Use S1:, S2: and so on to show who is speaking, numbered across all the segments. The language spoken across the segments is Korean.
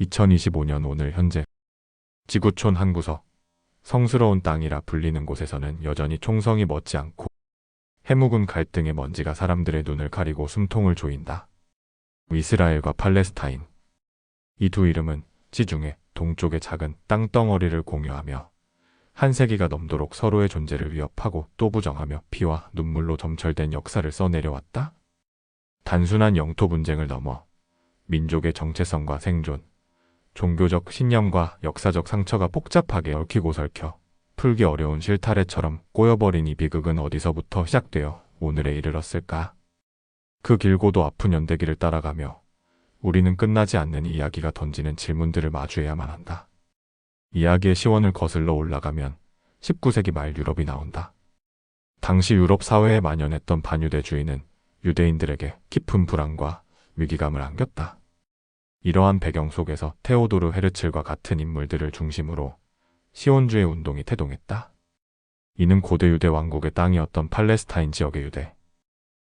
S1: 2025년 오늘 현재 지구촌 한 구석 성스러운 땅이라 불리는 곳에서는 여전히 총성이 멋지 않고 해묵은 갈등의 먼지가 사람들의 눈을 가리고 숨통을 조인다. 이스라엘과 팔레스타인 이 두 이름은 지중해 동쪽의 작은 땅덩어리를 공유하며 한 세기가 넘도록 서로의 존재를 위협하고 또 부정하며 피와 눈물로 점철된 역사를 써내려왔다. 단순한 영토 분쟁을 넘어 민족의 정체성과 생존, 종교적 신념과 역사적 상처가 복잡하게 얽히고 설켜 풀기 어려운 실타래처럼 꼬여버린 이 비극은 어디서부터 시작되어 오늘에 이르렀을까? 그 길고도 아픈 연대기를 따라가며 우리는 끝나지 않는 이야기가 던지는 질문들을 마주해야만 한다. 이야기의 시원을 거슬러 올라가면 19세기 말 유럽이 나온다. 당시 유럽 사회에 만연했던 반유대주의는 유대인들에게 깊은 불안과 위기감을 안겼다. 이러한 배경 속에서 테오도르 헤르츠과 같은 인물들을 중심으로 시온주의 운동이 태동했다. 이는 고대 유대 왕국의 땅이었던 팔레스타인 지역의 유대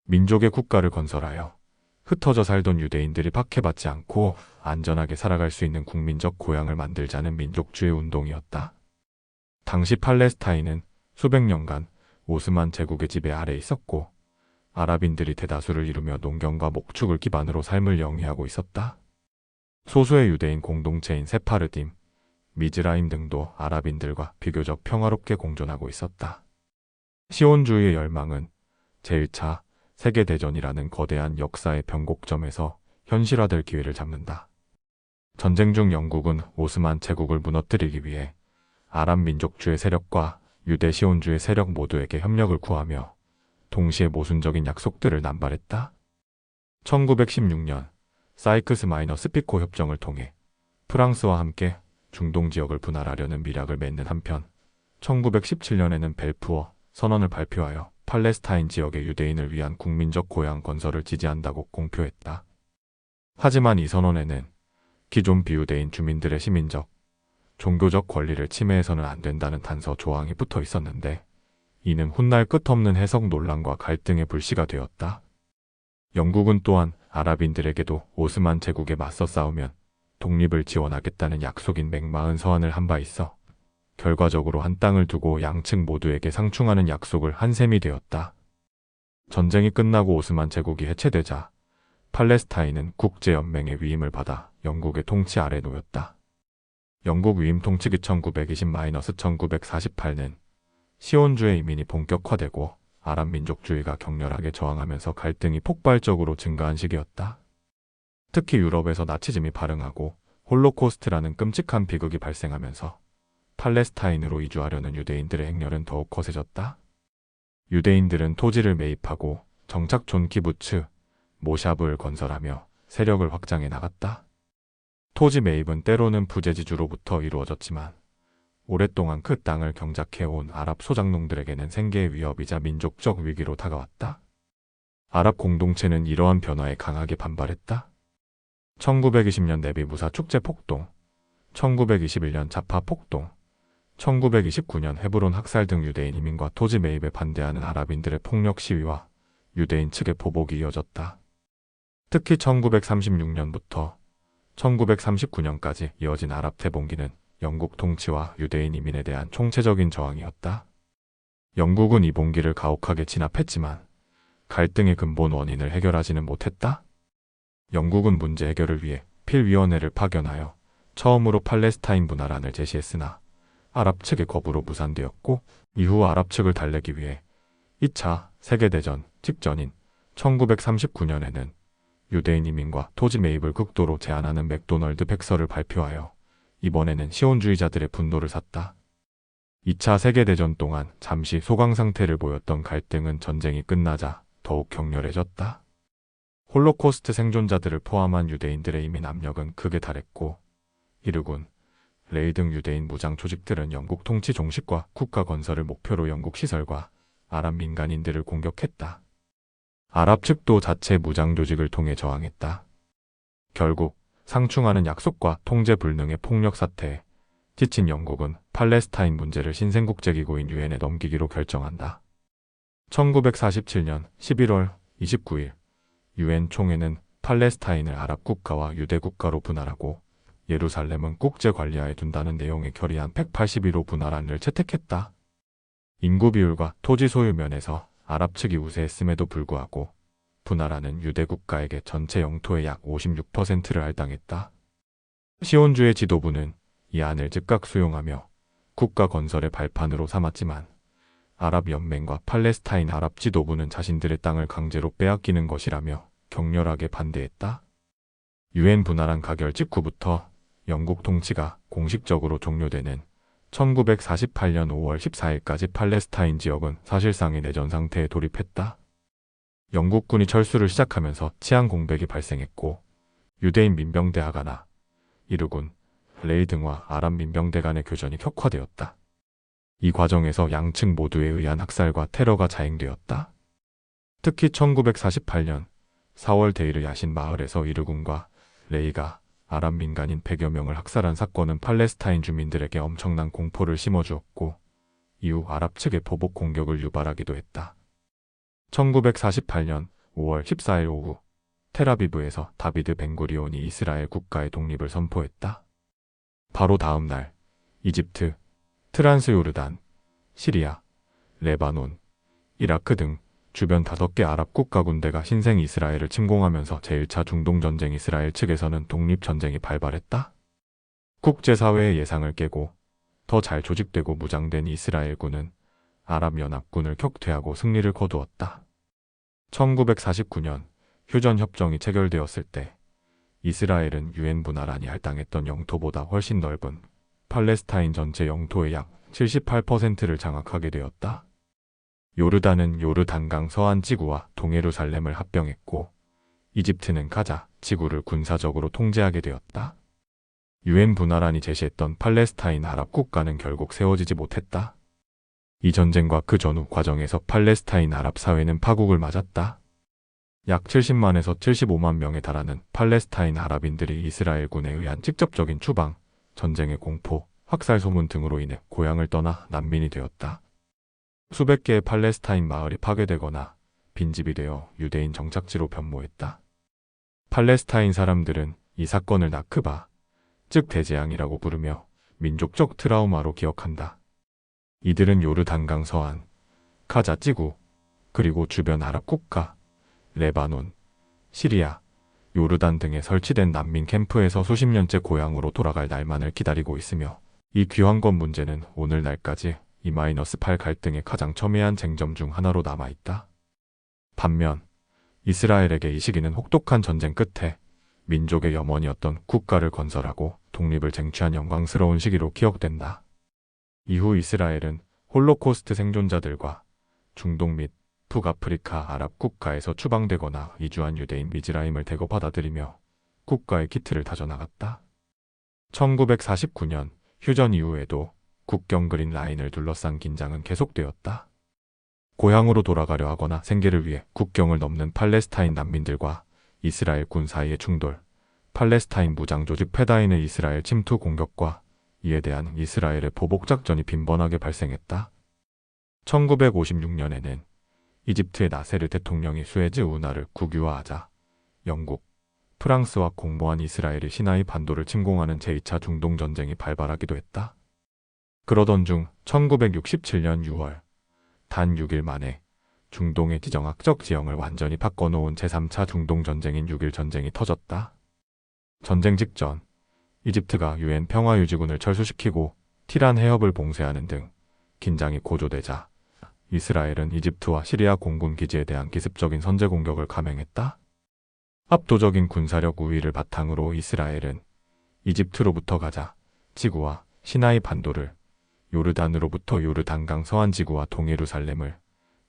S1: 민족의 국가를 건설하여 흩어져 살던 유대인들이 박해받지 않고 안전하게 살아갈 수 있는 국민적 고향을 만들자는 민족주의 운동이었다. 당시 팔레스타인은 수백 년간 오스만 제국의 지배 아래 있었고 아랍인들이 대다수를 이루며 농경과 목축을 기반으로 삶을 영위하고 있었다. 소수의 유대인 공동체인 세파르딤, 미즈라임 등도 아랍인들과 비교적 평화롭게 공존하고 있었다. 시온주의의 열망은 제1차 세계대전이라는 거대한 역사의 변곡점에서 현실화될 기회를 잡는다. 전쟁 중 영국은 오스만 제국을 무너뜨리기 위해 아랍 민족주의 세력과 유대 시온주의 세력 모두에게 협력을 구하며 동시에 모순적인 약속들을 남발했다. 1916년 사이크스 마이너 스 피코 협정을 통해 프랑스와 함께 중동 지역을 분할하려는 미략을 맺는 한편 1917년에는 벨푸어 선언을 발표하여 팔레스타인 지역의 유대인을 위한 국민적 고향 건설을 지지한다고 공표했다. 하지만 이 선언에는 기존 비유대인 주민들의 시민적, 종교적 권리를 침해해서는 안 된다는 단서 조항이 붙어 있었는데 이는 훗날 끝없는 해석 논란과 갈등의 불씨가 되었다. 영국은 또한 아랍인들에게도 오스만 제국에 맞서 싸우면 독립을 지원하겠다는 약속인 맥마은 서한을 한 바 있어 결과적으로 한 땅을 두고 양측 모두에게 상충하는 약속을 한 셈이 되었다. 전쟁이 끝나고 오스만 제국이 해체되자 팔레스타인은 국제연맹의 위임을 받아 영국의 통치 아래 놓였다. 영국 위임 통치기 1920-1948년 시온주의 이민이 본격화되고 아랍 민족주의가 격렬하게 저항하면서 갈등이 폭발적으로 증가한 시기였다. 특히 유럽에서 나치즘이 발흥하고 홀로코스트라는 끔찍한 비극이 발생하면서 팔레스타인으로 이주하려는 유대인들의 행렬은 더욱 거세졌다. 유대인들은 토지를 매입하고 정착촌 키부츠, 모샤브를 건설하며 세력을 확장해 나갔다. 토지 매입은 때로는 부재지주로부터 이루어졌지만 오랫동안 그 땅을 경작해온 아랍 소작농들에게는 생계의 위협이자 민족적 위기로 다가왔다. 아랍 공동체는 이러한 변화에 강하게 반발했다. 1920년 내비 무사 축제 폭동, 1921년 자파 폭동, 1929년 헤브론 학살 등 유대인 이민과 토지 매입에 반대하는 아랍인들의 폭력 시위와 유대인 측의 보복이 이어졌다. 특히 1936년부터 1939년까지 이어진 아랍 태봉기는 영국 통치와 유대인 이민에 대한 총체적인 저항이었다. 영국은 이 봉기를 가혹하게 진압했지만 갈등의 근본 원인을 해결하지는 못했다. 영국은 문제 해결을 위해 필위원회를 파견하여 처음으로 팔레스타인 분할안을 제시했으나 아랍 측의 거부로 무산되었고 이후 아랍 측을 달래기 위해 2차 세계대전 직전인 1939년에는 유대인 이민과 토지 매입을 극도로 제한하는 맥도널드 백서를 발표하여 이번에는 시온주의자들의 분노를 샀다. 2차 세계대전 동안 잠시 소강 상태를 보였던 갈등은 전쟁이 끝나자 더욱 격렬해졌다. 홀로코스트 생존자들을 포함한 유대인들의 이민 압력은 극에 달했고 이르군 레이 등 유대인 무장 조직들은 영국 통치 종식과 국가 건설을 목표로 영국 시설과 아랍 민간인들을 공격했다. 아랍 측도 자체 무장 조직을 통해 저항했다. 결국 상충하는 약속과 통제 불능의 폭력 사태에 지친 영국은 팔레스타인 문제를 신생국제기구인 유엔에 넘기기로 결정한다. 1947년 11월 29일 유엔 총회는 팔레스타인을 아랍 국가와 유대 국가로 분할하고 예루살렘은 국제 관리하에 둔다는 내용의 결의안 181호 분할안을 채택했다. 인구 비율과 토지 소유 면에서 아랍 측이 우세했음에도 불구하고 분할안은 유대 국가에게 전체 영토의 약 56%를 할당했다. 시온주의 지도부는 이 안을 즉각 수용하며 국가 건설의 발판으로 삼았지만 아랍 연맹과 팔레스타인 아랍 지도부는 자신들의 땅을 강제로 빼앗기는 것이라며 격렬하게 반대했다. 유엔 분할안 가결 직후부터 영국 통치가 공식적으로 종료되는 1948년 5월 14일까지 팔레스타인 지역은 사실상의 내전 상태에 돌입했다. 영국군이 철수를 시작하면서 치안 공백이 발생했고 유대인 민병대 하가나 이르군, 레이 등과 아랍 민병대 간의 교전이 격화되었다. 이 과정에서 양측 모두에 의한 학살과 테러가 자행되었다. 특히 1948년 4월 데이르 야신 마을에서 이르군과 레이가 아랍 민간인 100여 명을 학살한 사건은 팔레스타인 주민들에게 엄청난 공포를 심어주었고 이후 아랍 측의 보복 공격을 유발하기도 했다. 1948년 5월 14일 오후 테라비브에서 다비드 벤구리온이 이스라엘 국가의 독립을 선포했다. 바로 다음 날 이집트, 트란스 요르단, 시리아, 레바논, 이라크 등 주변 다섯 개 아랍 국가 군대가 신생 이스라엘을 침공하면서 제1차 중동 전쟁 이스라엘 측에서는 독립 전쟁이 발발했다. 국제사회의 예상을 깨고 더 잘 조직되고 무장된 이스라엘군은 아랍연합군을 격퇴하고 승리를 거두었다. 1949년 휴전 협정이 체결되었을 때 이스라엘은 유엔 분할안이 할당했던 영토보다 훨씬 넓은 팔레스타인 전체 영토의 약 78%를 장악하게 되었다. 요르단은 요르단강 서안 지구와 동예루살렘을 합병했고 이집트는 가자 지구를 군사적으로 통제하게 되었다. 유엔 분할안이 제시했던 팔레스타인 아랍 국가는 결국 세워지지 못했다. 이 전쟁과 그 전후 과정에서 팔레스타인 아랍 사회는 파국을 맞았다. 약 70만에서 75만 명에 달하는 팔레스타인 아랍인들이 이스라엘군에 의한 직접적인 추방, 전쟁의 공포, 확살 소문 등으로 인해 고향을 떠나 난민이 되었다. 수백 개의 팔레스타인 마을이 파괴되거나 빈집이 되어 유대인 정착지로 변모했다. 팔레스타인 사람들은 이 사건을 나크바, 즉 대재앙이라고 부르며 민족적 트라우마로 기억한다. 이들은 요르단강 서안, 카자 지구, 그리고 주변 아랍 국가, 레바논, 시리아, 요르단 등에 설치된 난민 캠프에서 수십 년째 고향으로 돌아갈 날만을 기다리고 있으며 이 귀환권 문제는 오늘날까지 이-8 갈등의 가장 첨예한 쟁점 중 하나로 남아있다. 반면 이스라엘에게 이 시기는 혹독한 전쟁 끝에 민족의 염원이었던 국가를 건설하고 독립을 쟁취한 영광스러운 시기로 기억된다. 이후 이스라엘은 홀로코스트 생존자들과 중동 및 북아프리카 아랍 국가에서 추방되거나 이주한 유대인 미즈라임을 대거 받아들이며 국가의 기틀을 다져나갔다. 1949년 휴전 이후에도 국경 그린 라인을 둘러싼 긴장은 계속되었다. 고향으로 돌아가려 하거나 생계를 위해 국경을 넘는 팔레스타인 난민들과 이스라엘 군 사이의 충돌, 팔레스타인 무장 조직 페다인의 이스라엘 침투 공격과 이에 대한 이스라엘의 보복 작전이 빈번하게 발생했다. 1956년에는 이집트의 나세르 대통령이 수에즈 운하를 국유화하자 영국, 프랑스와 공모한 이스라엘이 시나이 반도를 침공하는 제2차 중동 전쟁이 발발하기도 했다. 그러던 중 1967년 6월 단 6일 만에 중동의 지정학적 지형을 완전히 바꿔놓은 제3차 중동 전쟁인 6일 전쟁이 터졌다. 전쟁 직전 이집트가 유엔 평화유지군을 철수시키고 티란 해협을 봉쇄하는 등 긴장이 고조되자 이스라엘은 이집트와 시리아 공군 기지에 대한 기습적인 선제 공격을 감행했다. 압도적인 군사력 우위를 바탕으로 이스라엘은 이집트로부터 가자 지구와 시나이 반도를 요르단으로부터 요르단강 서안 지구와 동예루살렘을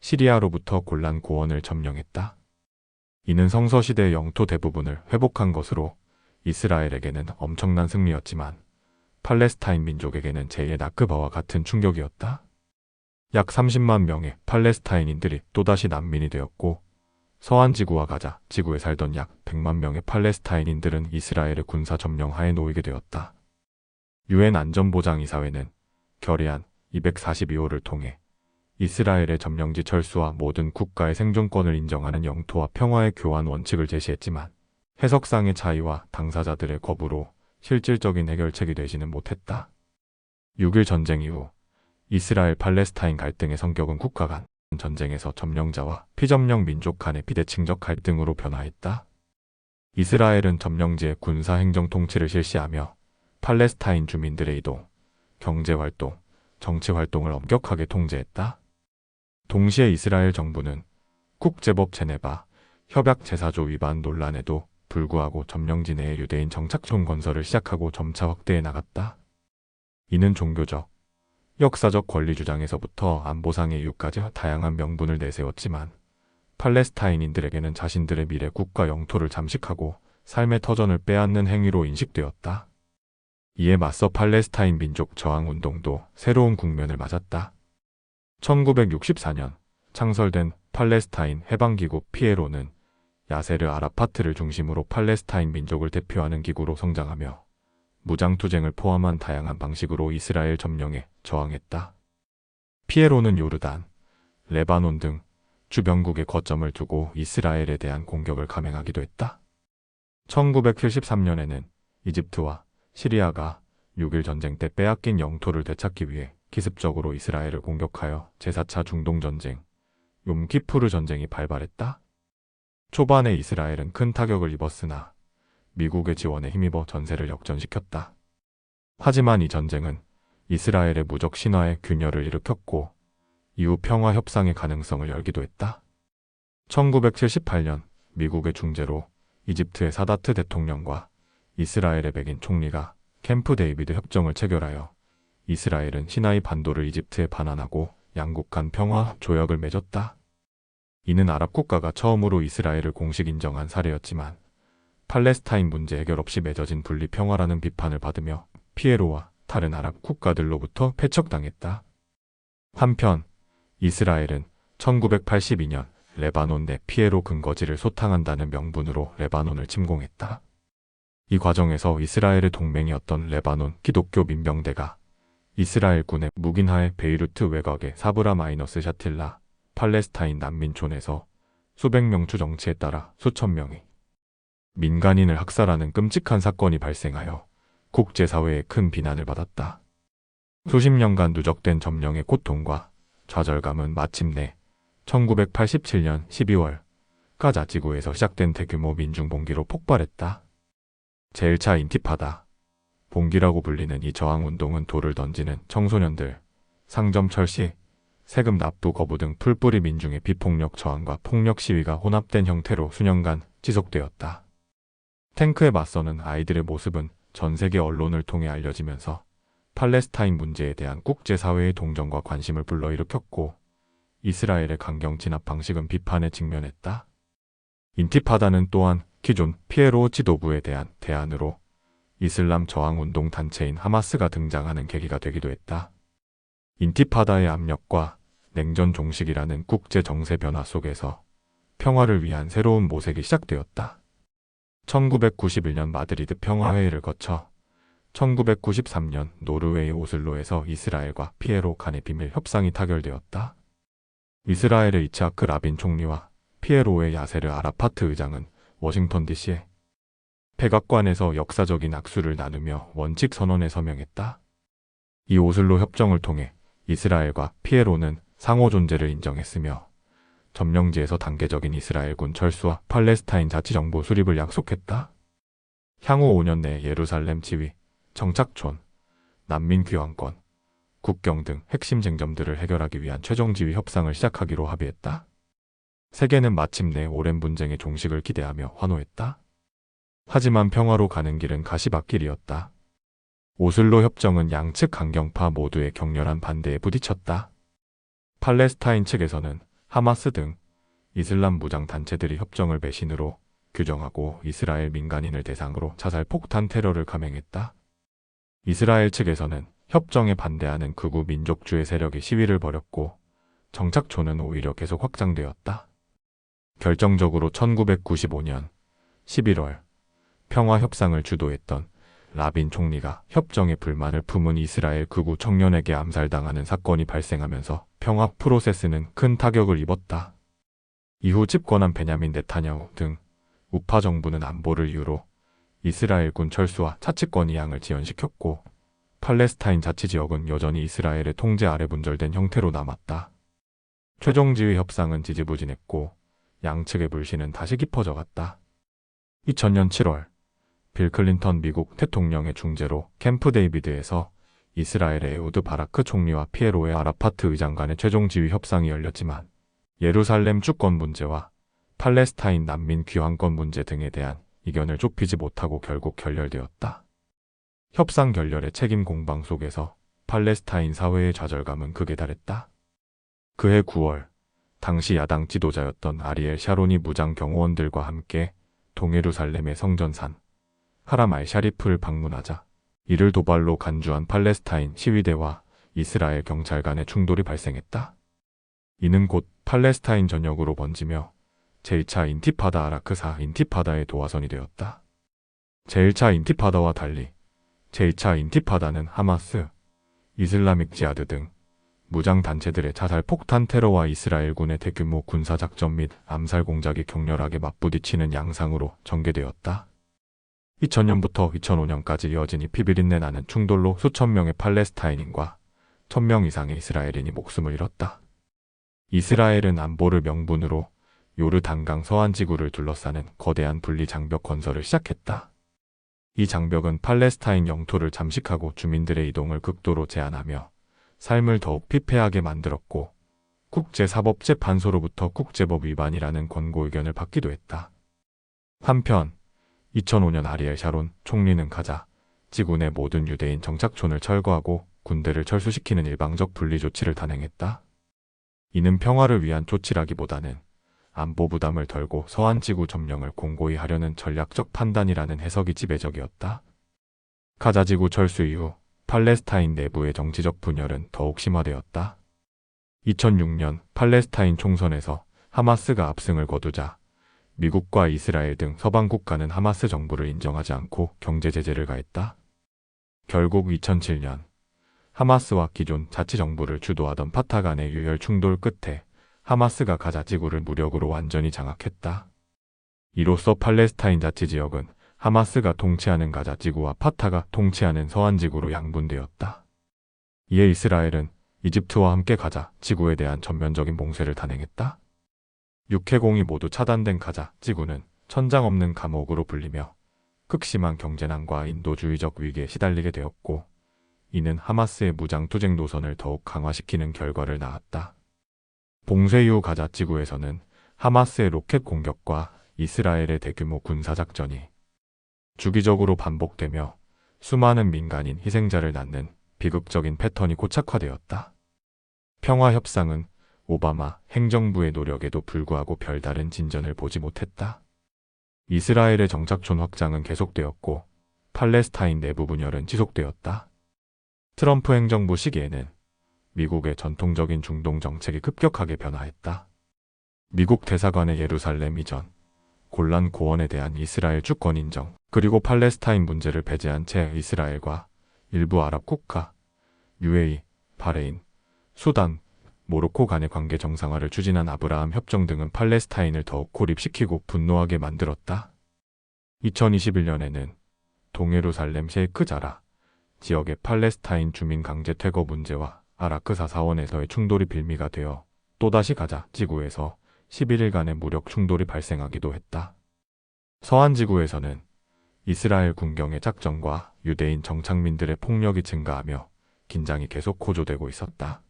S1: 시리아로부터 골란 고원을 점령했다. 이는 성서시대의 영토 대부분을 회복한 것으로 이스라엘에게는 엄청난 승리였지만 팔레스타인 민족에게는 제2의 나크바와 같은 충격이었다. 약 30만 명의 팔레스타인인들이 또다시 난민이 되었고 서한 지구와 가자 지구에 살던 약 100만 명의 팔레스타인인들은 이스라엘의 군사 점령하에 놓이게 되었다. 유엔 안전보장이사회는 결의안 242호를 통해 이스라엘의 점령지 철수와 모든 국가의 생존권을 인정하는 영토와 평화의 교환 원칙을 제시했지만 해석상의 차이와 당사자들의 거부로 실질적인 해결책이 되지는 못했다. 6일 전쟁 이후 이스라엘 팔레스타인 갈등의 성격은 국가 간 전쟁에서 점령자와 피점령 민족 간의 비대칭적 갈등으로 변화했다. 이스라엘은 점령지의 군사 행정 통치를 실시하며 팔레스타인 주민들의 이동, 경제 활동, 정치 활동을 엄격하게 통제했다. 동시에 이스라엘 정부는 국제법 제네바 협약 제사조 위반 논란에도 불구하고 점령지 내에 유대인 정착촌 건설을 시작하고 점차 확대해 나갔다. 이는 종교적, 역사적 권리 주장에서부터 안보상의 이유까지 다양한 명분을 내세웠지만 팔레스타인인들에게는 자신들의 미래 국가 영토를 잠식하고 삶의 터전을 빼앗는 행위로 인식되었다. 이에 맞서 팔레스타인 민족 저항 운동도 새로운 국면을 맞았다. 1964년 창설된 팔레스타인 해방기구 피에로는 야세르 아라파트를 중심으로 팔레스타인 민족을 대표하는 기구로 성장하며 무장투쟁을 포함한 다양한 방식으로 이스라엘 점령에 저항했다. 피에로는 요르단, 레바논 등 주변국에 거점을 두고 이스라엘에 대한 공격을 감행하기도 했다. 1973년에는 이집트와 시리아가 6일 전쟁 때 빼앗긴 영토를 되찾기 위해 기습적으로 이스라엘을 공격하여 제4차 중동전쟁, 욤키푸르 전쟁이 발발했다. 초반에 이스라엘은 큰 타격을 입었으나 미국의 지원에 힘입어 전세를 역전시켰다. 하지만 이 전쟁은 이스라엘의 무적 신화의 균열을 일으켰고 이후 평화 협상의 가능성을 열기도 했다. 1978년 미국의 중재로 이집트의 사다트 대통령과 이스라엘의 백인 총리가 캠프 데이비드 협정을 체결하여 이스라엘은 시나이 반도를 이집트에 반환하고 양국 간 평화 조약을 맺었다. 이는 아랍 국가가 처음으로 이스라엘을 공식 인정한 사례였지만 팔레스타인 문제 해결 없이 맺어진 분리 평화라는 비판을 받으며 피에로와 다른 아랍 국가들로부터 패척당했다. 한편 이스라엘은 1982년 레바논 내 피에로 근거지를 소탕한다는 명분으로 레바논을 침공했다. 이 과정에서 이스라엘의 동맹이었던 레바논 기독교 민병대가 이스라엘 군의 묵인하에 베이루트 외곽의 사브라 마이너스 샤틸라 팔레스타인 난민촌에서 수백 명 추 정치에 따라 수천 명이 민간인을 학살하는 끔찍한 사건이 발생하여 국제사회의 큰 비난을 받았다. 수십 년간 누적된 점령의 고통과 좌절감은 마침내 1987년 12월 가자 지구에서 시작된 대규모 민중봉기로 폭발했다. 제1차 인티파다. 봉기라고 불리는 이 저항운동은 돌을 던지는 청소년들, 상점 철시, 세금 납부 거부 등 풀뿌리 민중의 비폭력 저항과 폭력 시위가 혼합된 형태로 수년간 지속되었다. 탱크에 맞서는 아이들의 모습은 전 세계 언론을 통해 알려지면서 팔레스타인 문제에 대한 국제사회의 동정과 관심을 불러일으켰고 이스라엘의 강경 진압 방식은 비판에 직면했다. 인티파다는 또한 기존 피에로 지도부에 대한 대안으로 이슬람 저항운동 단체인 하마스가 등장하는 계기가 되기도 했다. 인티파다의 압력과 냉전 종식이라는 국제 정세 변화 속에서 평화를 위한 새로운 모색이 시작되었다. 1991년 마드리드 평화회의를 거쳐 1993년 노르웨이 오슬로에서 이스라엘과 피에로 간의 비밀 협상이 타결되었다. 이스라엘의 이츠하크 라빈 총리와 피에로의 야세르 아라파트 의장은 워싱턴 DC에 백악관에서 역사적인 악수를 나누며 원칙 선언에 서명했다. 이 오슬로 협정을 통해 이스라엘과 피에로는 상호 존재를 인정했으며 점령지에서 단계적인 이스라엘군 철수와 팔레스타인 자치정부 수립을 약속했다. 향후 5년 내 예루살렘 지위, 정착촌, 난민 귀환권, 국경 등 핵심 쟁점들을 해결하기 위한 최종 지위 협상을 시작하기로 합의했다. 세계는 마침내 오랜 분쟁의 종식을 기대하며 환호했다. 하지만 평화로 가는 길은 가시밭길이었다. 오슬로 협정은 양측 강경파 모두의 격렬한 반대에 부딪혔다. 팔레스타인 측에서는 하마스 등 이슬람 무장 단체들이 협정을 배신으로 규정하고 이스라엘 민간인을 대상으로 자살 폭탄 테러를 감행했다. 이스라엘 측에서는 협정에 반대하는 극우 민족주의 세력이 시위를 벌였고 정착촌은 오히려 계속 확장되었다. 결정적으로 1995년 11월 평화 협상을 주도했던 라빈 총리가 협정에 불만을 품은 이스라엘 극우 청년에게 암살당하는 사건이 발생하면서 평화 프로세스는 큰 타격을 입었다. 이후 집권한 베냐민 네타냐후 등 우파 정부는 안보를 이유로 이스라엘군 철수와 차치권 이양을 지연시켰고 팔레스타인 자치지역은 여전히 이스라엘의 통제 아래 분절된 형태로 남았다. 최종 지휘 협상은 지지부진했고 양측의 불신은 다시 깊어져 갔다. 2000년 7월 빌 클린턴 미국 대통령의 중재로 캠프 데이비드에서 이스라엘의 에우드 바라크 총리와 피에로의 아라파트 의장 간의 최종 지휘 협상이 열렸지만 예루살렘 주권 문제와 팔레스타인 난민 귀환권 문제 등에 대한 이견을 좁히지 못하고 결국 결렬되었다. 협상 결렬의 책임 공방 속에서 팔레스타인 사회의 좌절감은 극에 달했다. 그해 9월 당시 야당 지도자였던 아리엘 샤론이 무장 경호원들과 함께 동예루살렘의 성전산 하람 알 샤리프를 방문하자 이를 도발로 간주한 팔레스타인 시위대와 이스라엘 경찰 간의 충돌이 발생했다. 이는 곧 팔레스타인 전역으로 번지며 제1차 인티파다 아라크사 인티파다의 도화선이 되었다. 제1차 인티파다와 달리 제2차 인티파다는 하마스, 이슬라믹 지하드 등 무장 단체들의 자살 폭탄 테러와 이스라엘군의 대규모 군사 작전 및 암살 공작이 격렬하게 맞부딪히는 양상으로 전개되었다. 2000년부터 2005년까지 이어진 이 피비린내 나는 충돌로 수천 명의 팔레스타인인과 천 명 이상의 이스라엘인이 목숨을 잃었다. 이스라엘은 안보를 명분으로 요르단강 서안 지구를 둘러싸는 거대한 분리 장벽 건설을 시작했다. 이 장벽은 팔레스타인 영토를 잠식하고 주민들의 이동을 극도로 제한하며 삶을 더욱 피폐하게 만들었고 국제사법재판소로부터 국제법 위반이라는 권고 의견을 받기도 했다. 한편 2005년 아리엘 샤론 총리는 가자 지구 내 모든 유대인 정착촌을 철거하고 군대를 철수시키는 일방적 분리 조치를 단행했다. 이는 평화를 위한 조치라기보다는 안보 부담을 덜고 서한 지구 점령을 공고히 하려는 전략적 판단이라는 해석이 지배적이었다. 가자 지구 철수 이후 팔레스타인 내부의 정치적 분열은 더욱 심화되었다. 2006년 팔레스타인 총선에서 하마스가 압승을 거두자 미국과 이스라엘 등 서방 국가는 하마스 정부를 인정하지 않고 경제 제재를 가했다. 결국 2007년 하마스와 기존 자치 정부를 주도하던 파타 간의 유혈 충돌 끝에 하마스가 가자 지구를 무력으로 완전히 장악했다. 이로써 팔레스타인 자치 지역은 하마스가 통치하는 가자 지구와 파타가 통치하는 서한 지구로 양분되었다. 이에 이스라엘은 이집트와 함께 가자 지구에 대한 전면적인 봉쇄를 단행했다. 육해공이 모두 차단된 가자 지구는 천장 없는 감옥으로 불리며 극심한 경제난과 인도주의적 위기에 시달리게 되었고 이는 하마스의 무장 투쟁 노선을 더욱 강화시키는 결과를 낳았다. 봉쇄 이후 가자 지구에서는 하마스의 로켓 공격과 이스라엘의 대규모 군사작전이 주기적으로 반복되며 수많은 민간인 희생자를 낳는 비극적인 패턴이 고착화되었다. 평화 협상은 오바마 행정부의 노력에도 불구하고 별다른 진전을 보지 못했다. 이스라엘의 정착촌 확장은 계속되었고 팔레스타인 내부 분열은 지속되었다. 트럼프 행정부 시기에는 미국의 전통적인 중동 정책이 급격하게 변화했다. 미국 대사관의 예루살렘 이전, 골란 고원에 대한 이스라엘 주권 인정, 그리고 팔레스타인 문제를 배제한 채 이스라엘과 일부 아랍 국가, UAE, 바레인, 수단, 모로코 간의 관계 정상화를 추진한 아브라함 협정 등은 팔레스타인을 더욱 고립시키고 분노하게 만들었다. 2021년에는 동예루살렘 셰이크 자라 지역의 팔레스타인 주민 강제 퇴거 문제와 아라크사 사원에서의 충돌이 빌미가 되어 또다시 가자 지구에서 11일간의 무력 충돌이 발생하기도 했다. 서한 지구에서는 이스라엘 군경의 작전과 유대인 정착민들의 폭력이 증가하며 긴장이 계속 고조되고 있었다.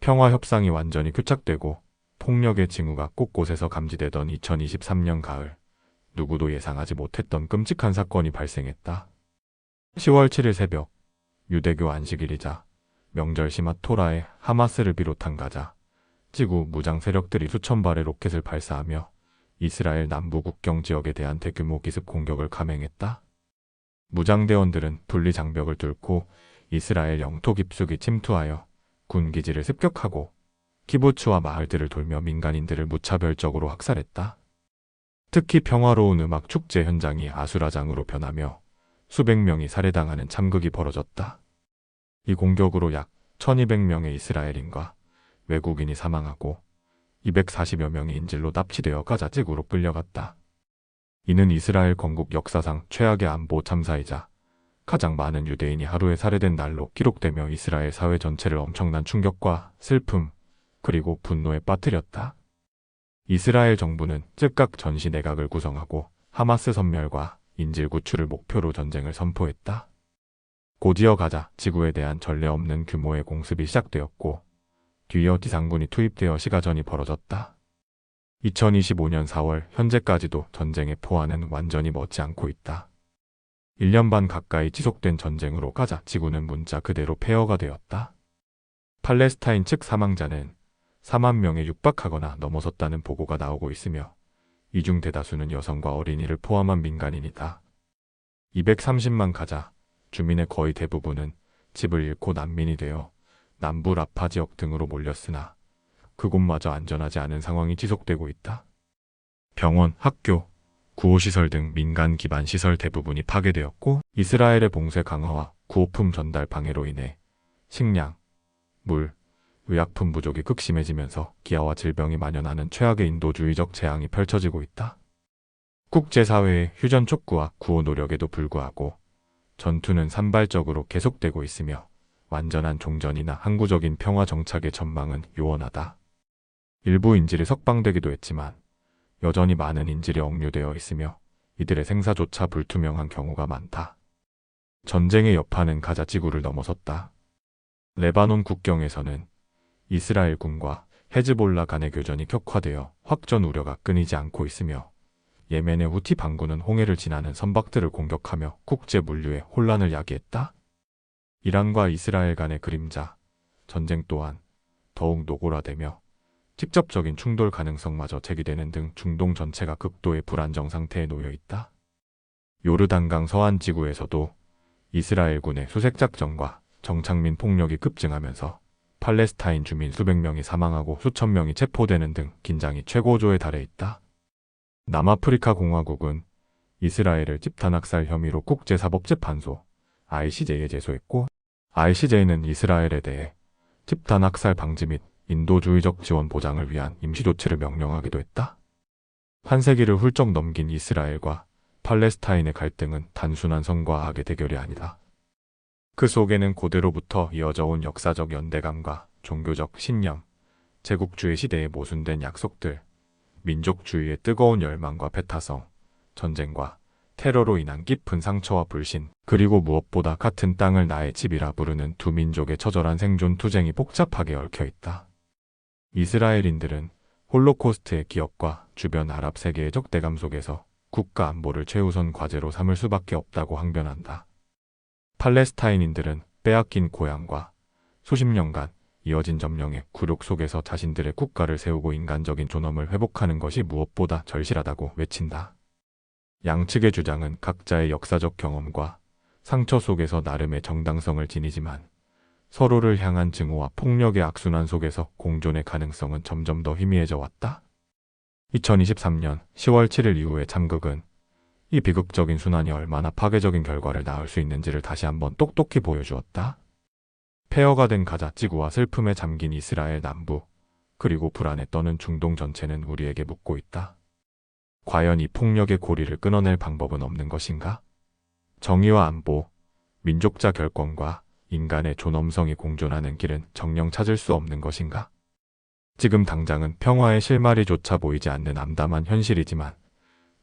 S1: 평화 협상이 완전히 교착되고 폭력의 징후가 곳곳에서 감지되던 2023년 가을, 누구도 예상하지 못했던 끔찍한 사건이 발생했다. 10월 7일 새벽, 유대교 안식일이자 명절 심화 토라에 하마스를 비롯한 가자, 지구 무장 세력들이 수천 발의 로켓을 발사하며 이스라엘 남부 국경 지역에 대한 대규모 기습 공격을 감행했다. 무장대원들은 분리 장벽을 뚫고 이스라엘 영토 깊숙이 침투하여 군 기지를 습격하고 키부츠와 마을들을 돌며 민간인들을 무차별적으로 학살했다. 특히 평화로운 음악 축제 현장이 아수라장으로 변하며 수백 명이 살해당하는 참극이 벌어졌다. 이 공격으로 약 1200명의 이스라엘인과 외국인이 사망하고 240여 명이 인질로 납치되어 가자 지구로 끌려갔다. 이는 이스라엘 건국 역사상 최악의 안보 참사이자 가장 많은 유대인이 하루에 살해된 날로 기록되며 이스라엘 사회 전체를 엄청난 충격과 슬픔 그리고 분노에 빠뜨렸다. 이스라엘 정부는 즉각 전시 내각을 구성하고 하마스 선멸과 인질 구출을 목표로 전쟁을 선포했다. 곧이어 가자 지구에 대한 전례 없는 규모의 공습이 시작되었고 뒤이어 지상군이 투입되어 시가전이 벌어졌다. 2025년 4월 현재까지도 전쟁의 포화는 완전히 멎지 않고 있다. 1년 반 가까이 지속된 전쟁으로 가자 지구는 문자 그대로 폐허가 되었다. 팔레스타인 측 사망자는 4만 명에 육박하거나 넘어섰다는 보고가 나오고 있으며 이 중 대다수는 여성과 어린이를 포함한 민간인이다. 230만 가자 주민의 거의 대부분은 집을 잃고 난민이 되어 남부 라파 지역 등으로 몰렸으나 그곳마저 안전하지 않은 상황이 지속되고 있다. 병원, 학교, 구호시설 등 민간 기반 시설 대부분이 파괴되었고 이스라엘의 봉쇄 강화와 구호품 전달 방해로 인해 식량, 물, 의약품 부족이 극심해지면서 기아와 질병이 만연하는 최악의 인도주의적 재앙이 펼쳐지고 있다. 국제사회의 휴전 촉구와 구호 노력에도 불구하고 전투는 산발적으로 계속되고 있으며 완전한 종전이나 항구적인 평화 정착의 전망은 요원하다. 일부 인질이 석방되기도 했지만 여전히 많은 인질이 억류되어 있으며 이들의 생사조차 불투명한 경우가 많다. 전쟁의 여파는 가자 지구를 넘어섰다. 레바논 국경에서는 이스라엘 군과 헤즈볼라 간의 교전이 격화되어 확전 우려가 끊이지 않고 있으며 예멘의 후티 반군은 홍해를 지나는 선박들을 공격하며 국제 물류에 혼란을 야기했다. 이란과 이스라엘 간의 그림자, 전쟁 또한 더욱 노골화되며 직접적인 충돌 가능성마저 제기되는 등 중동 전체가 극도의 불안정 상태에 놓여 있다. 요르단강 서안 지구에서도 이스라엘군의 수색작전과 정착민 폭력이 급증하면서 팔레스타인 주민 수백 명이 사망하고 수천 명이 체포되는 등 긴장이 최고조에 달해 있다. 남아프리카 공화국은 이스라엘을 집단 학살 혐의로 국제사법재판소 ICJ에 제소했고 ICJ는 이스라엘에 대해 집단 학살 방지 및 인도주의적 지원 보장을 위한 임시조치를 명령하기도 했다. 한 세기를 훌쩍 넘긴 이스라엘과 팔레스타인의 갈등은 단순한 성과 악의 대결이 아니다. 그 속에는 고대로부터 이어져 온 역사적 연대감과 종교적 신념, 제국주의 시대에 모순된 약속들, 민족주의의 뜨거운 열망과 배타성, 전쟁과 테러로 인한 깊은 상처와 불신, 그리고 무엇보다 같은 땅을 나의 집이라 부르는 두 민족의 처절한 생존 투쟁이 복잡하게 얽혀 있다. 이스라엘인들은 홀로코스트의 기억과 주변 아랍 세계의 적대감 속에서 국가 안보를 최우선 과제로 삼을 수밖에 없다고 항변한다. 팔레스타인인들은 빼앗긴 고향과 수십 년간 이어진 점령의 굴욕 속에서 자신들의 국가를 세우고 인간적인 존엄을 회복하는 것이 무엇보다 절실하다고 외친다. 양측의 주장은 각자의 역사적 경험과 상처 속에서 나름의 정당성을 지니지만 서로를 향한 증오와 폭력의 악순환 속에서 공존의 가능성은 점점 더 희미해져 왔다. 2023년 10월 7일 이후의 참극은 이 비극적인 순환이 얼마나 파괴적인 결과를 낳을 수 있는지를 다시 한번 똑똑히 보여주었다. 폐허가 된 가자 지구와 슬픔에 잠긴 이스라엘 남부, 그리고 불안에 떠는 중동 전체는 우리에게 묻고 있다. 과연 이 폭력의 고리를 끊어낼 방법은 없는 것인가? 정의와 안보, 민족자 결권과 인간의 존엄성이 공존하는 길은 정령 찾을 수 없는 것인가? 지금 당장은 평화의 실마리조차 보이지 않는 암담한 현실이지만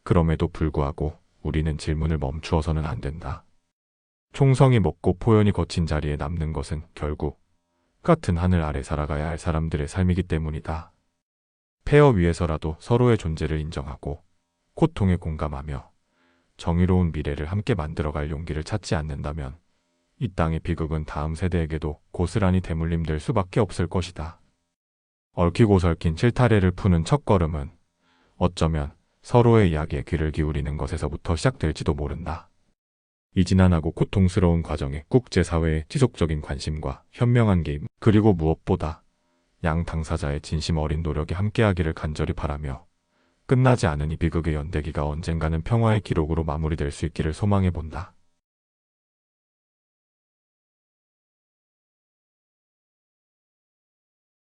S1: 그럼에도 불구하고 우리는 질문을 멈추어서는 안 된다. 총성이 먹고 포연이 거친 자리에 남는 것은 결국 같은 하늘 아래 살아가야 할 사람들의 삶이기 때문이다. 폐허 위에서라도 서로의 존재를 인정하고 고통에 공감하며 정의로운 미래를 함께 만들어갈 용기를 찾지 않는다면 이 땅의 비극은 다음 세대에게도 고스란히 대물림될 수밖에 없을 것이다. 얽히고 설킨 실타래를 푸는 첫걸음은 어쩌면 서로의 이야기에 귀를 기울이는 것에서부터 시작될지도 모른다. 이 지난하고 고통스러운 과정에 국제사회의 지속적인 관심과 현명한 게임, 그리고 무엇보다 양 당사자의 진심 어린 노력이 함께하기를 간절히 바라며 끝나지 않은 이 비극의 연대기가 언젠가는 평화의 기록으로 마무리될 수 있기를 소망해 본다.